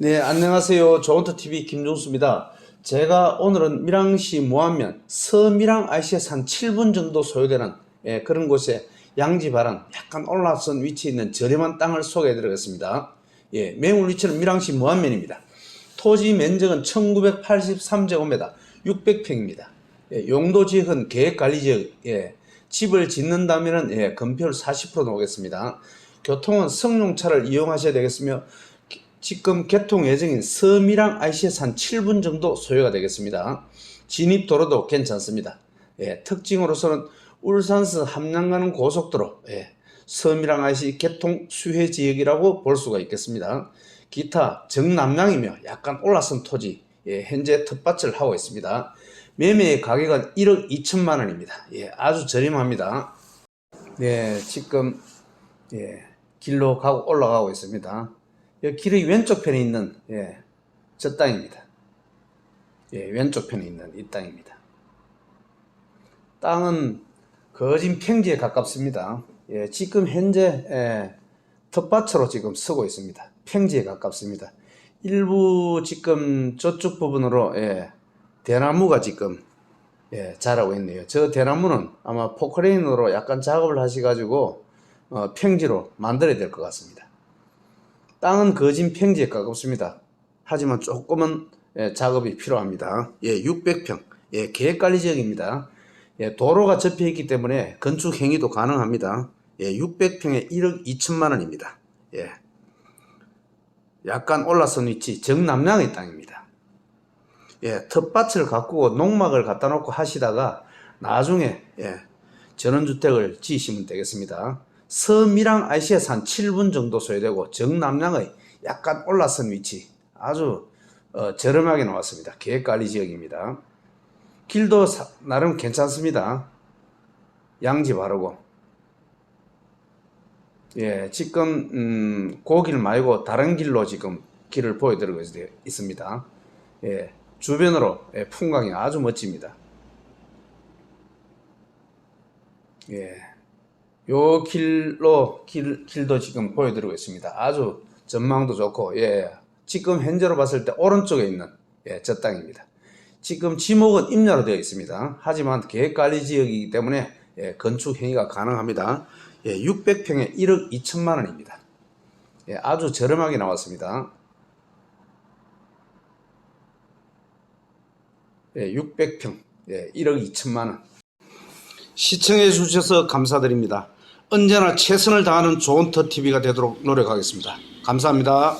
네, 안녕하세요. 조원터TV 김종수입니다. 제가 오늘은 밀양시 모안면 서밀양 IC에서 한 7분 정도 소요되는 예, 그런 곳에 양지바람 약간 올라선 위치에 있는 저렴한 땅을 소개해 드리겠습니다. 예, 매물 위치는 밀양시 모안면입니다. 토지 면적은 1983제곱미터 600평입니다. 예, 용도 지역은 계획관리지역, 예, 집을 짓는다면 예, 건폐율 40% 나오겠습니다. 교통은 성룡차를 이용하셔야 되겠으며 기- 지금 개통 예정인 서밀양 IC에서 한 7분 정도 소요가 되겠습니다. 진입 도로도 괜찮습니다. 예, 특징으로서는 울산서 함양 가는 고속도로, 예, 서밀양 IC 개통 수혜 지역이라고 볼 수가 있겠습니다. 기타 정남량이며 약간 올라선 토지, 예, 현재 텃밭을 하고 있습니다. 매매의 가격은 1억 2천만 원입니다. 예, 아주 저렴합니다. 네, 지금 예, 길로 가고 올라가고 있습니다. 이 길의 왼쪽 편에 있는 예, 저 땅입니다. 예, 왼쪽 편에 있는 이 땅입니다. 땅은 거진 평지에 가깝습니다. 예, 지금 현재 예, 텃밭으로 지금 쓰고 있습니다. 평지에 가깝습니다. 일부 지금 저쪽 부분으로 예, 대나무가 지금 예, 자라고 있네요. 저 대나무는 아마 포크레인으로 약간 작업을 하셔가지고 어, 평지로 만들어야 될 것 같습니다. 땅은 거진 평지에 가깝습니다. 하지만 조금은 예, 작업이 필요합니다. 예, 600평, 예, 계획관리 지역입니다. 예, 도로가 접혀 있기 때문에 건축 행위도 가능합니다. 예, 600평에 1억 2천만 원입니다. 예, 약간 올라선 위치 정남량의 땅입니다. 예, 텃밭을 가꾸고 농막을 갖다 놓고 하시다가 나중에 예, 전원주택을 지으시면 되겠습니다. 서밀양 IC에서 한 7분 정도 소요되고 정남량의 약간 올라선 위치 아주 어, 저렴하게 나왔습니다. 계획관리 지역입니다. 길도 사- 나름 괜찮습니다. 양지 바르고 예, 지금 음, 고길 말고 다른 길로 지금 길을 보여드리고 있- 있습니다. 예, 주변으로 예, 풍광이 아주 멋집니다. 예, 요 길로 길, 길도 지금 보여드리고 있습니다. 아주 전망도 좋고 예, 지금 현재로 봤을 때 오른쪽에 있는 예, 저 땅입니다. 지금 지목은 임야로 되어 있습니다. 하지만 계획관리 지역이기 때문에 예, 건축 행위가 가능합니다. 예, 600평에 1억 2천만 원입니다. 예, 아주 저렴하게 나왔습니다. 예, 600평, 예, 1억 2천만 원. 시청해 주셔서 감사드립니다. 언제나 최선을 다하는 좋은 터TV가 되도록 노력하겠습니다. 감사합니다.